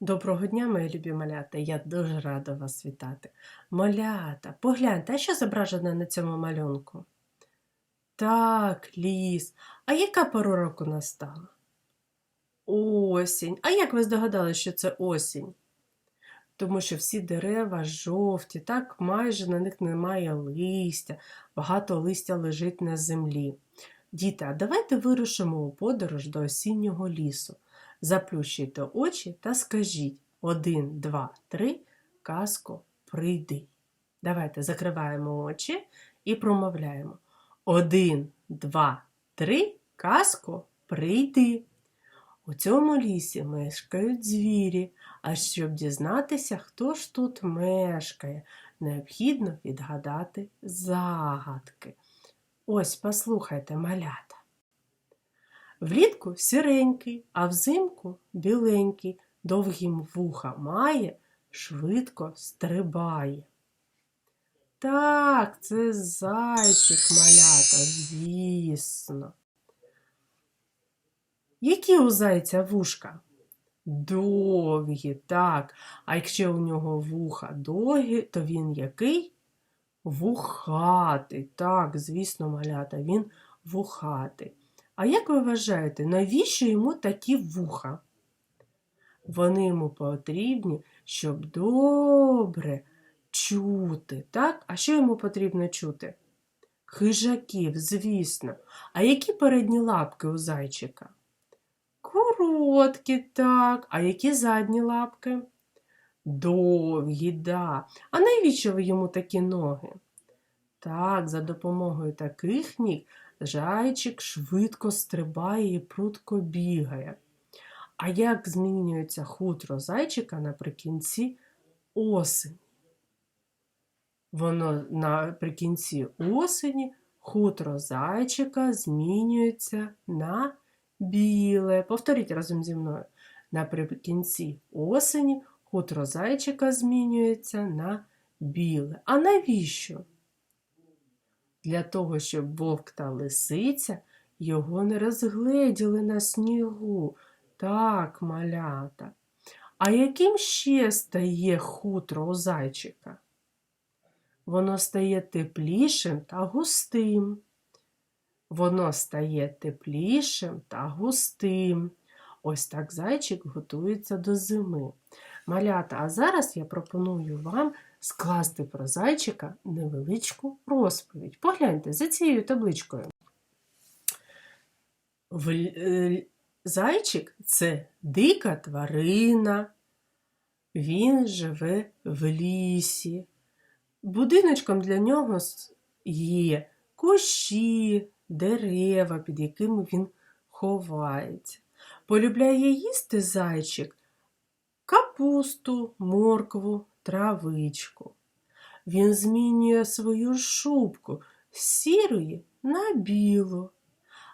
Доброго дня, мої любі малята. Я дуже рада вас вітати. Малята, погляньте, а що зображено на цьому малюнку? Так, ліс. А яка пора року настала? Осінь. А як ви здогадалися, що це осінь? Тому що всі дерева жовті, так майже на них немає листя, багато листя лежить на землі. Діти, а давайте вирушимо у подорож до осіннього лісу. Заплющуйте очі та скажіть один, два, три, казко, прийди. Давайте закриваємо очі і промовляємо. Один, два, три, казко, прийди. У цьому лісі мешкають звірі, а щоб дізнатися, хто ж тут мешкає, необхідно відгадати загадки. Ось послухайте, малята. Влітку сіренький, а взимку біленький, довгім вуха має, швидко стрибає. Так, це зайчик малята, звісно. Які у зайця вушка? Довгі, так. А якщо у нього вуха довгі, то він який? Вухатий. Так, звісно, малята, він вухатий. А як ви вважаєте, навіщо йому такі вуха? Вони йому потрібні, щоб добре чути, так? А що йому потрібно чути? Хижаків, звісно. А які передні лапки у зайчика? Короткі, так. А які задні лапки? Довгі, да. А навіщо йому такі ноги? Так, за допомогою таких ніг Зайчик швидко стрибає і прудко бігає. А як змінюється хутро зайчика наприкінці осені? Воно наприкінці осені хутро зайчика змінюється на біле. Повторіть разом зі мною. Наприкінці осені хутро зайчика змінюється на біле. А навіщо? Для того, щоб вовк та лисиця його не розгледіли на снігу. Так, малята. А яким ще стає хутро у зайчика? Воно стає теплішим та густим. Воно стає теплішим та густим. Ось так зайчик готується до зими. Малята, а зараз я пропоную вам скласти про зайчика невеличку розповідь. Погляньте за цією табличкою. Е, Зайчик це дика тварина. Він живе в лісі. Будиночком для нього є кущі, дерева, під якими він ховається. Полюбляє їсти зайчик капусту, моркву, травичку. Він змінює свою шубку з сірої на білу,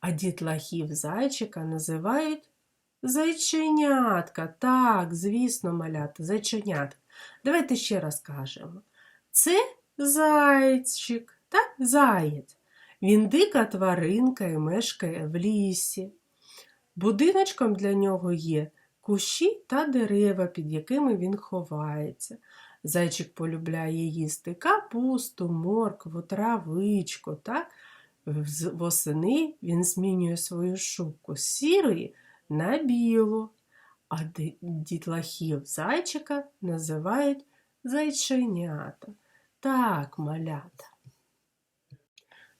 а дітлахів зайчика називають зайченятка. Так, звісно, малята, зайченятка. Давайте ще раз кажемо. Це зайчик, так, заєць. Він дика тваринка і мешкає в лісі. Будиночком для нього є кущі та дерева, під якими він ховається. Зайчик полюбляє їсти капусту, моркву, травичку. Так? Восени він змінює свою шубку з сірої на білу, а дітлахів зайчика називають зайченята. Так, малята.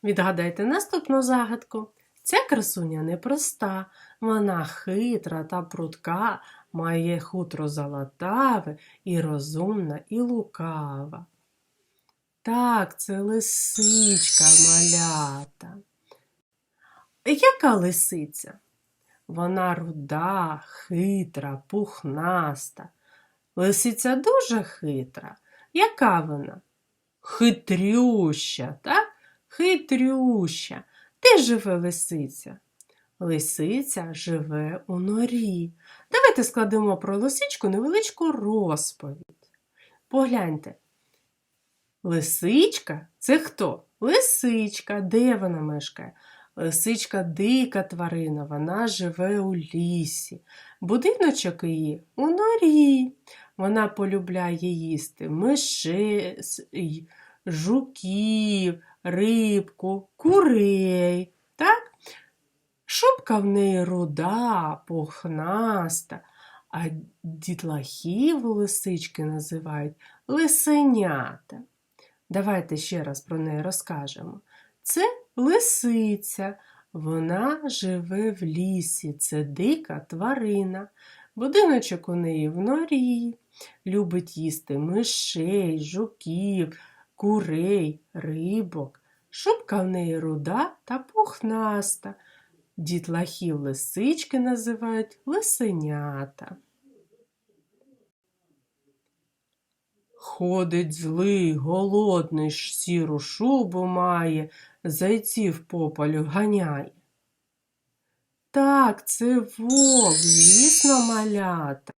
Відгадайте наступну загадку. Ця красуня непроста, вона хитра та прудка, має хутро золотаве і розумна, і лукава. Так, це лисичка малята. Яка лисиця? Вона руда, хитра, пухнаста. Лисиця дуже хитра. Яка вона? Хитрюща, так? Хитрюща. Де живе лисиця? Лисиця живе у норі. Давайте складемо про лисичку невеличку розповідь. Погляньте. Лисичка це хто? Лисичка. Де вона мешкає? Лисичка дика тварина, вона живе у лісі. Будиночок її у норі. Вона полюбляє їсти мишей, жуків, рибку, курей. Шубка в неї руда, пухнаста, а дітлахів лисички називають лисенята. Давайте ще раз про неї розкажемо. Це лисиця. Вона живе в лісі, це дика тварина. Будиночок у неї в норі, любить їсти мишей, жуків, курей, рибок. Шубка в неї руда та пухнаста. Дітлахів лисички називають лисенята. Ходить злий, голодний, сіру шубу має, зайців по полю ганяє. Так, це вовк, звісно, малята.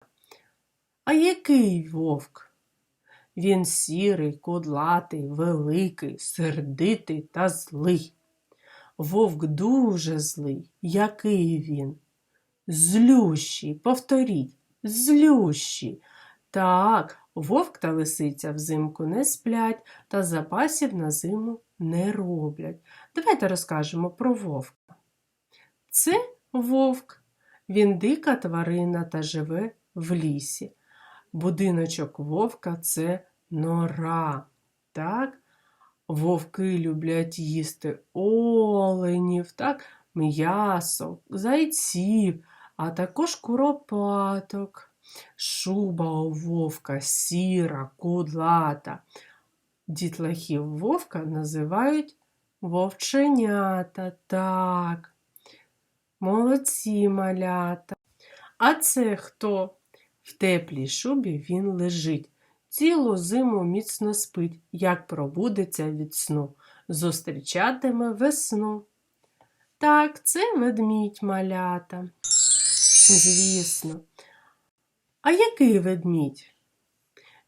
А який вовк? Він сірий, кудлатий, великий, сердитий та злий. Вовк дуже злий. Який він? Злющий, повторіть, злющий. Так, вовк та лисиця взимку не сплять та запасів на зиму не роблять. Давайте розкажемо про вовка. Це вовк. Він дика тварина та живе в лісі. Будиночок вовка це нора. Так? Вовки люблять їсти оленів, так? м'ясо, зайців, а також куропаток. Шуба у вовка сіра, кудлата. Дітлахів вовка називають вовченята. Так. Молодці малята. А це хто? В теплій шубі він лежить. Цілу зиму міцно спить, як пробудеться від сну, зустрічатиме весну. Так, це ведмідь малята. Звісно. А який ведмідь?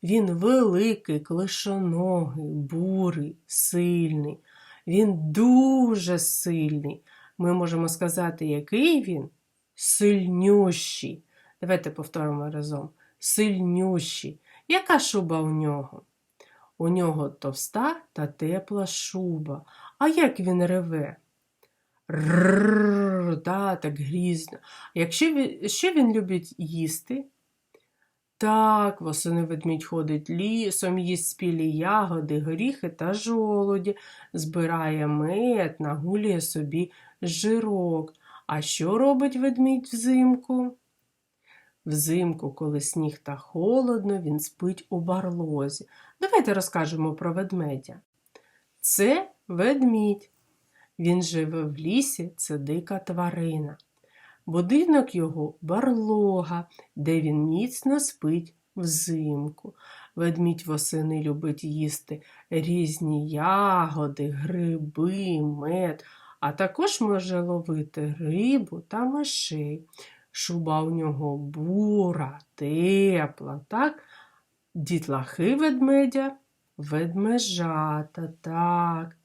Він великий, клишоногий, бурий, сильний. Він дуже сильний. Ми можемо сказати, який він? Сильнющий. Давайте повторимо разом. Сильнющий. Яка шуба у нього? У нього товста та тепла шуба. А як він реве? Рррррр, да, так грізно. Якщо він, що він любить їсти? Так, восени ведмідь ходить лісом, їсть спілі ягоди, горіхи та жолуді, збирає мед, нагулює собі жирок. А що робить ведмідь взимку? Взимку, коли сніг та холодно, він спить у барлозі. Давайте розкажемо про ведмедя. Це ведмідь. Він живе в лісі, це дика тварина. Будинок його барлога, де він міцно спить взимку. Ведмідь восени любить їсти різні ягоди, гриби, мед, а також може ловити рибу та мишей. Шуба у нього бура, тепла, так? Дітлахи ведмедя, ведмежата, так.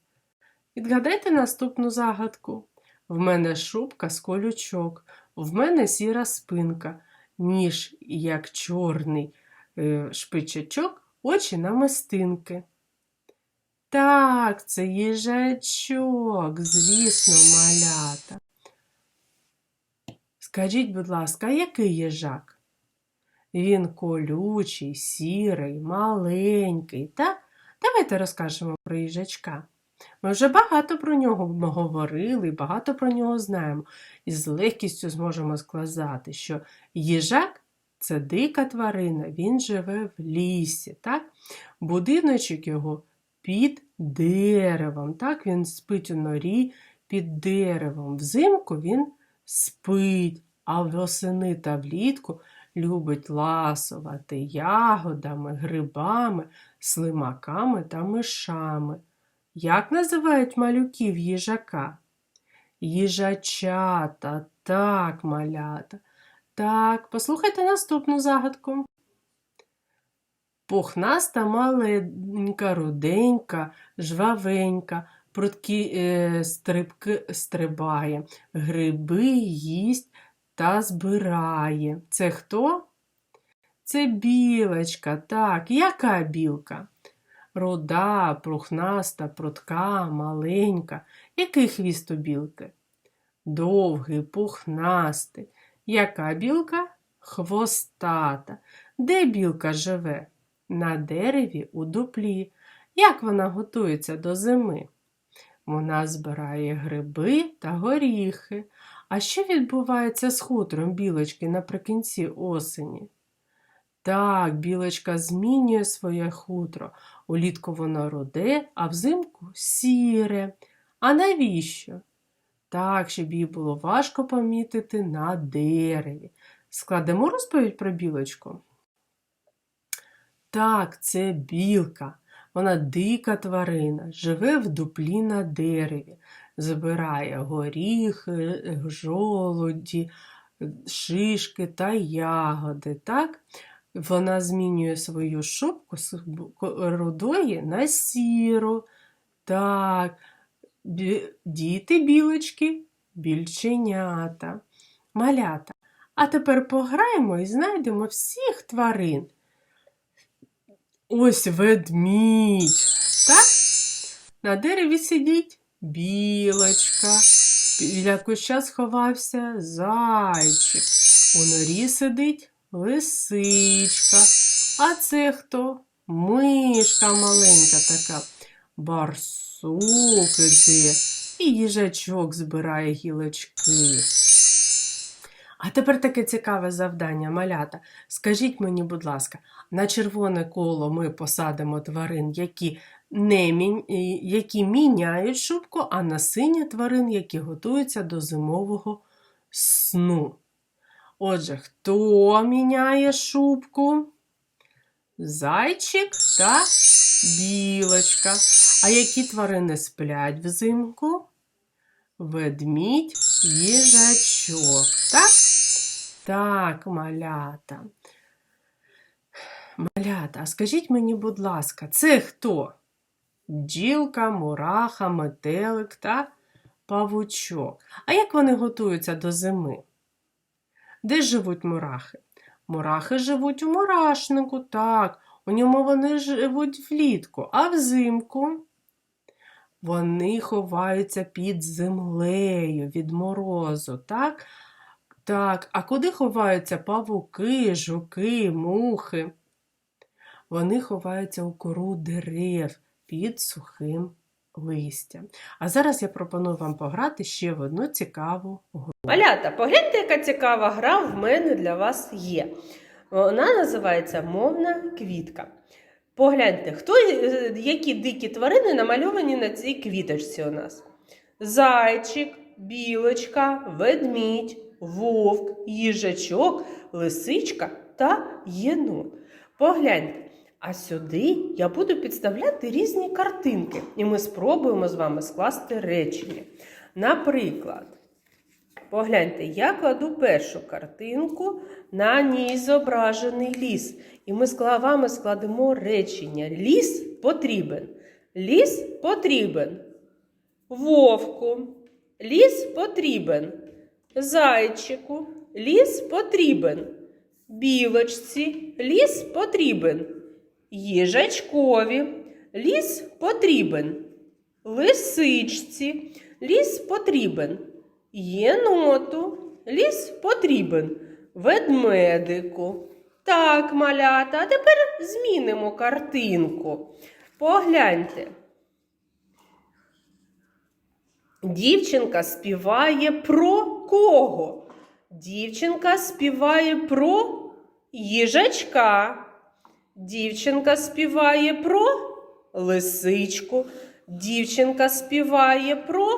Відгадайте наступну загадку. В мене шубка з колючок, в мене сіра спинка, ніж, як чорний е, шпичачок, очі намистинки. Так, це їжачок, звісно. Скажіть, будь ласка, який їжак? Він колючий, сірий, маленький, так? Давайте розкажемо про їжачка. Ми вже багато про нього говорили, багато про нього знаємо. І з легкістю зможемо сказати, що їжак це дика тварина, він живе в лісі. так? Будиночок його під деревом. так? Він спить у норі під деревом. Взимку він спить, а восени та влітку любить ласувати ягодами, грибами, слимаками та мишами. Як називають малюків їжака? Їжачата, так, малята. Так, послухайте наступну загадку. Пухнаста маленька, руденька, жвавенька, прудкі е, стрибки стрибає, гриби їсть та збирає. Це хто? Це білочка, так. Яка білка? Руда, прухнаста, прудка, маленька. Який хвіст у білки? Довгий, пухнастий. Яка білка? Хвостата. Де білка живе? На дереві у дуплі. Як вона готується до зими? Вона збирає гриби та горіхи. А що відбувається з хутром білочки наприкінці осені? Так, білочка змінює своє хутро. Улітку воно руде, а взимку сіре. А навіщо? Так, щоб їй було важко помітити на дереві. Складемо розповідь про білочку. Так, це білка. Вона дика тварина, живе в дуплі на дереві, збирає горіхи, жолуді, шишки та ягоди. Так? Вона змінює свою шубку з рудої на сіру. Так, діти білочки, більченята, малята. А тепер пограємо і знайдемо всіх тварин. Ось ведмідь. Так? На дереві сидить білочка. Біля куща сховався зайчик. У норі сидить лисичка. А це хто? Мишка маленька така. Барсук іде і їжачок збирає гілочки. А тепер таке цікаве завдання, малята. Скажіть мені, будь ласка, на червоне коло ми посадимо тварин, які, не мін... які міняють шубку, а на синє тварин, які готуються до зимового сну. Отже, хто міняє шубку? Зайчик та білочка. А які тварини сплять взимку? Ведмідь, їжачок. Так? Так, малята. Малята, а скажіть мені, будь ласка, це хто? Бджілка, мураха, метелик та павучок. А як вони готуються до зими? Де живуть мурахи? Мурахи живуть у мурашнику, так. У ньому вони живуть влітку, а взимку вони ховаються під землею від морозу, так? Так, а куди ховаються павуки, жуки, мухи? Вони ховаються у кору дерев під сухим листям. А зараз я пропоную вам пограти ще в одну цікаву гру. Малята, погляньте, яка цікава гра в мене для вас є. Вона називається Мовна квітка. Погляньте, хто, е, які дикі тварини намальовані на цій квіточці у нас. Зайчик, білочка, ведмідь, вовк, їжачок, лисичка та єнот. Погляньте, а сюди я буду підставляти різні картинки, і ми спробуємо з вами скласти речення. Наприклад, Погляньте, я кладу першу картинку, на ній зображений ліс. І ми з вами складемо речення. Ліс потрібен. Ліс потрібен. Вовку. Ліс потрібен. Зайчику. Ліс потрібен. Білочці. Ліс потрібен. Їжачкові. Ліс потрібен. Лисичці. Ліс потрібен. Єноту ліс потрібен ведмедику. Так, малята, а тепер змінимо картинку. Погляньте. Дівчинка співає про кого? Дівчинка співає про їжачка. Дівчинка співає про лисичку. Дівчинка співає про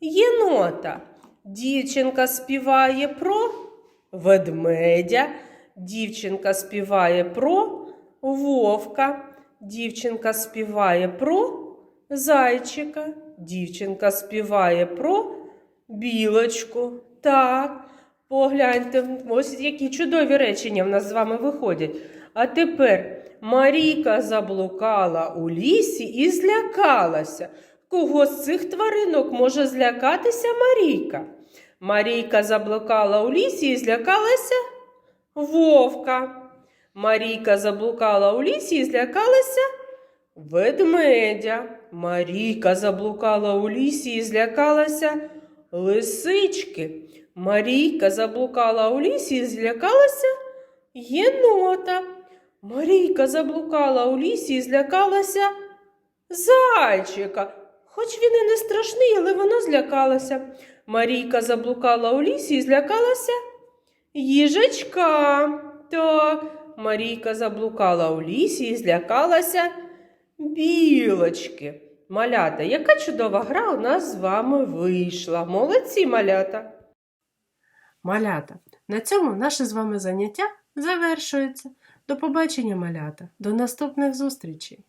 єнота. Дівчинка співає про ведмедя. Дівчинка співає про вовка. Дівчинка співає про зайчика. Дівчинка співає про білочку. Так, погляньте, ось які чудові речення в нас з вами виходять. А тепер Марійка заблукала у лісі і злякалася. Кого з цих тваринок може злякатися Марійка? Марійка заблукала у лісі і злякалася вовка. Марійка заблукала у лісі і злякалася ведмедя. Марійка заблукала у лісі і злякалася лисички. Марійка заблукала у лісі і злякалася єнота. Марійка заблукала у лісі і злякалася зайчика. Хоч він і не страшний, але вона злякалася. Марійка заблукала у лісі і злякалася їжачка. Так, Марійка заблукала у лісі і злякалася білочки. Малята, яка чудова гра у нас з вами вийшла. Молодці, малята! Малята, на цьому наше з вами заняття завершується. До побачення, малята, до наступних зустрічей!